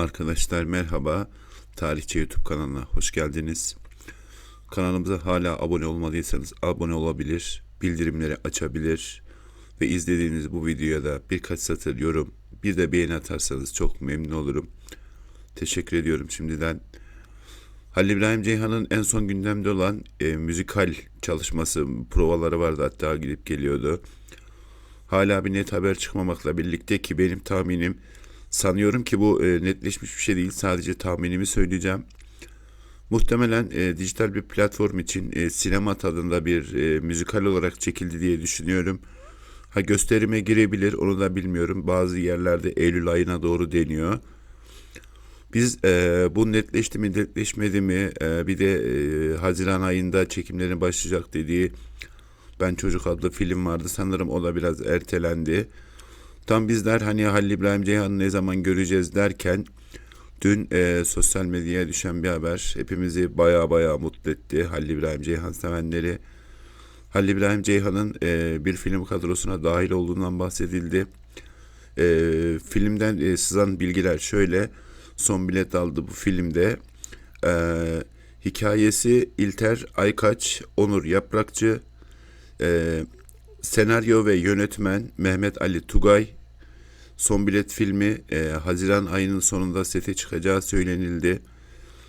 Arkadaşlar merhaba. Tarihçi YouTube kanalına hoş geldiniz. Kanalımıza hala abone olmadıysanız abone olabilir, bildirimleri açabilir ve izlediğiniz bu videoya da birkaç satır yorum, bir de beğeni atarsanız çok memnun olurum. Teşekkür ediyorum şimdiden. Halil İbrahim Ceyhan'ın en son gündemde olan e, müzikal çalışması, provaları vardı hatta gidip geliyordu. Hala bir net haber çıkmamakla birlikte ki benim tahminim sanıyorum ki bu e, netleşmiş bir şey değil sadece tahminimi söyleyeceğim. Muhtemelen e, dijital bir platform için e, sinema tadında bir e, müzikal olarak çekildi diye düşünüyorum. Ha gösterime girebilir onu da bilmiyorum. Bazı yerlerde Eylül ayına doğru deniyor. Biz e, bu netleşti mi netleşmedi mi e, bir de e, Haziran ayında çekimlerin başlayacak dediği Ben Çocuk adlı film vardı sanırım o da biraz ertelendi. Tam bizler hani Halil İbrahim Ceyhan'ı ne zaman göreceğiz derken dün e, sosyal medyaya düşen bir haber hepimizi baya baya mutlu etti. Halil İbrahim Ceyhan sevenleri. Halil İbrahim Ceyhan'ın e, bir film kadrosuna dahil olduğundan bahsedildi. E, filmden e, sızan bilgiler şöyle. Son bilet aldı bu filmde. E, hikayesi İlter Aykaç, Onur Yaprakçı, e, senaryo ve yönetmen Mehmet Ali Tugay. Son bilet filmi e, Haziran ayının sonunda sete çıkacağı söylenildi.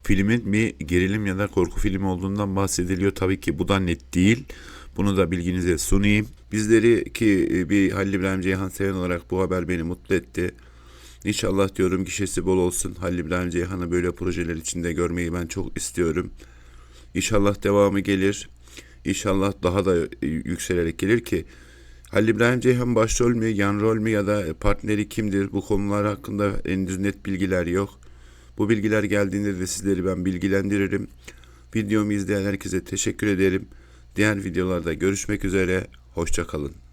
Filmin bir gerilim ya da korku filmi olduğundan bahsediliyor. Tabii ki bu da net değil. Bunu da bilginize sunayım. Bizleri ki e, bir Halil İbrahim Ceyhan seven olarak bu haber beni mutlu etti. İnşallah diyorum gişesi bol olsun. Halil İbrahim Ceyhan'ı böyle projeler içinde görmeyi ben çok istiyorum. İnşallah devamı gelir. İnşallah daha da e, yükselerek gelir ki Halil İbrahim Ceyhan başrol mü, yan rol mü ya da partneri kimdir? Bu konular hakkında henüz net bilgiler yok. Bu bilgiler geldiğinde de sizleri ben bilgilendiririm. Videomu izleyen herkese teşekkür ederim. Diğer videolarda görüşmek üzere. Hoşçakalın.